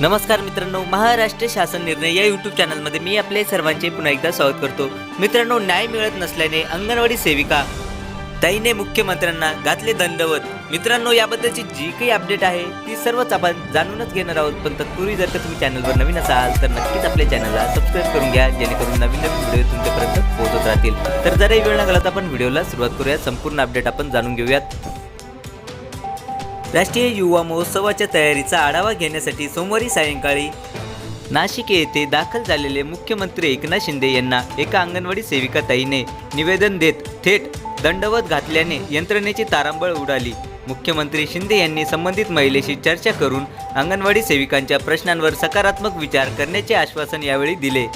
नमस्कार मित्रांनो महाराष्ट्र शासन निर्णय या यूट्यूब चॅनलमध्ये मी आपले सर्वांचे पुन्हा एकदा स्वागत करतो. मित्रांनो न्याय मिळत नसल्याने अंगणवाडी सेविका ताईने मुख्यमंत्र्यांना घातले दंडवत. मित्रांनो याबद्दलची जी काही अपडेट आहे ती सर्वच आपण जाणूनच घेणार आहोत. पण तत्पूर्वी जर का तुम्ही चॅनलवर नवीन असाल तर नक्कीच आपल्या चॅनलला सबस्क्राईब करून घ्या जेणेकरून नवीन नवीन व्हिडिओ तुमच्यापर्यंत पोहोचत राहतील. तर जराही वेळ न तर आपण व्हिडिओला सुरुवात करूया. संपूर्ण अपडेट आपण जाणून घेऊयात. राष्ट्रीय युवा महोत्सवाच्या तयारीचा आढावा घेण्यासाठी सोमवारी सायंकाळी नाशिक येथे दाखल झालेले मुख्यमंत्री एकनाथ शिंदे यांना एका अंगणवाडी सेविका ताईने निवेदन देत थेट दंडवत घातल्याने यंत्रणेची तारांबळ उडाली. मुख्यमंत्री शिंदे यांनी संबंधित महिलेशी चर्चा करून अंगणवाडी सेविकांच्या प्रश्नांवर सकारात्मक विचार करण्याचे आश्वासन यावेळी दिले.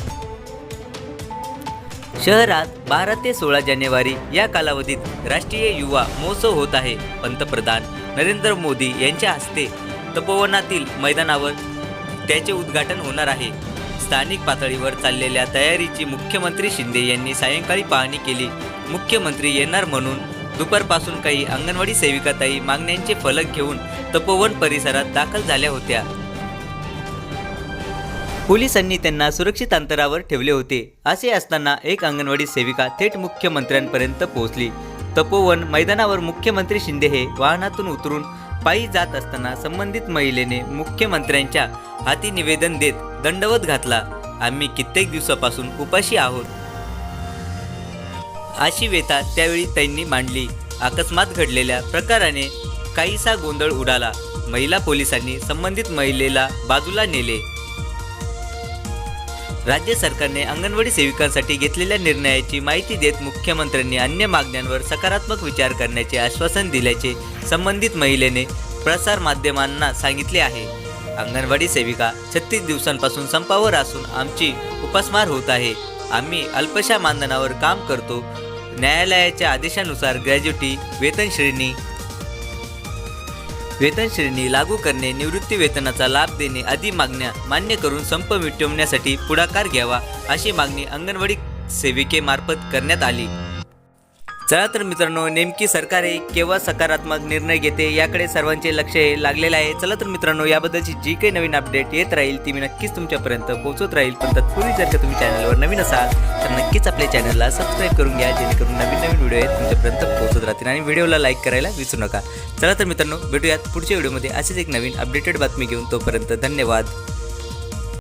शहरात बारा ते सोळा जानेवारी या कालावधीत राष्ट्रीय युवा महोत्सव होत आहे. पंतप्रधान नरेंद्र मोदी यांच्या हस्ते तपोवनातील मैदानावर त्याचे उद्घाटन होणार आहे. स्थानिक पातळीवर चाललेल्या तयारीची मुख्यमंत्री शिंदे यांनी सायंकाळी पाहणी केली. मुख्यमंत्री येणार म्हणून दुपारपासून काही अंगणवाडी सेविकाताई मागण्यांचे फलक घेऊन तपोवन परिसरात दाखल झाल्या होत्या. पोलिसांनी त्यांना सुरक्षित अंतरावर ठेवले होते. असे असताना एक अंगणवाडी सेविका थेट मुख्यमंत्र्यांपर्यंत पोहोचली. तपोवन मैदानावर मुख्यमंत्री शिंदे हे वाहनातून उतरून पायी जात असताना संबंधित महिलेने मुख्यमंत्र्यांच्या हाती निवेदन देत दंडवत घातला. आम्ही कित्येक दिवसापासून उपाशी आहोत. अशी व्यथा त्यावेळी त्यांनी मांडली. अकस्मात घडलेल्या प्रकाराने काहीसा गोंधळ उडाला. महिला पोलिसांनी संबंधित महिलेला बाजूला नेले. राज्य सरकारने अंगणवाडी सेविकांसाठी घेतलेल्या निर्णयाची माहिती देत मुख्यमंत्र्यांनी अन्य मागण्यांवर सकारात्मक विचार करण्याचे आश्वासन दिल्याचे संबंधित महिलेने प्रसार माध्यमांना सांगितले आहे. अंगणवाडी सेविका छत्तीस दिवसांपासून संपावर असून आमची उपासमार होत आहे. आम्ही अल्पशा मानधनावर काम करतो. न्यायालयाच्या आदेशानुसार ग्रॅज्युटी वेतन श्रेणी वेतन श्रेणी लागू करणे निवृत्ती वेतनाचा लाभ देणे आदी मागण्या मान्य करून संप मिटवण्यासाठी पुढाकार घ्यावा अशी मागणी अंगणवाडी सेविकेमार्फत करण्यात आली. चला तर मित्रांनो नेमकी सरकार हे केव्हा सकारात्मक निर्णय घेते याकडे सर्वांचे लक्ष हे लागलेलं आहे. चला तर मित्रांनो याबद्दलची जी काही नवीन अपडेट येत राहील ती मी नक्कीच तुमच्यापर्यंत पोहोचत राहील. पण तत्पूर्वी जर का तुम्ही चॅनलवर नवीन असाल तर नक्कीच आपल्या चॅनलला सबस्क्राईब करून घ्या जेणेकरून नवीन नवीन व्हिडिओ आहेत तुमच्यापर्यंत पोहोचत राहतील आणि व्हिडिओला लाईक करायला विसरू नका. चला तर मित्रांनो भेटूयात पुढच्या व्हिडिओमध्ये असेच एक नवीन अपडेटेड बातमी घेऊन. तोपर्यंत धन्यवाद.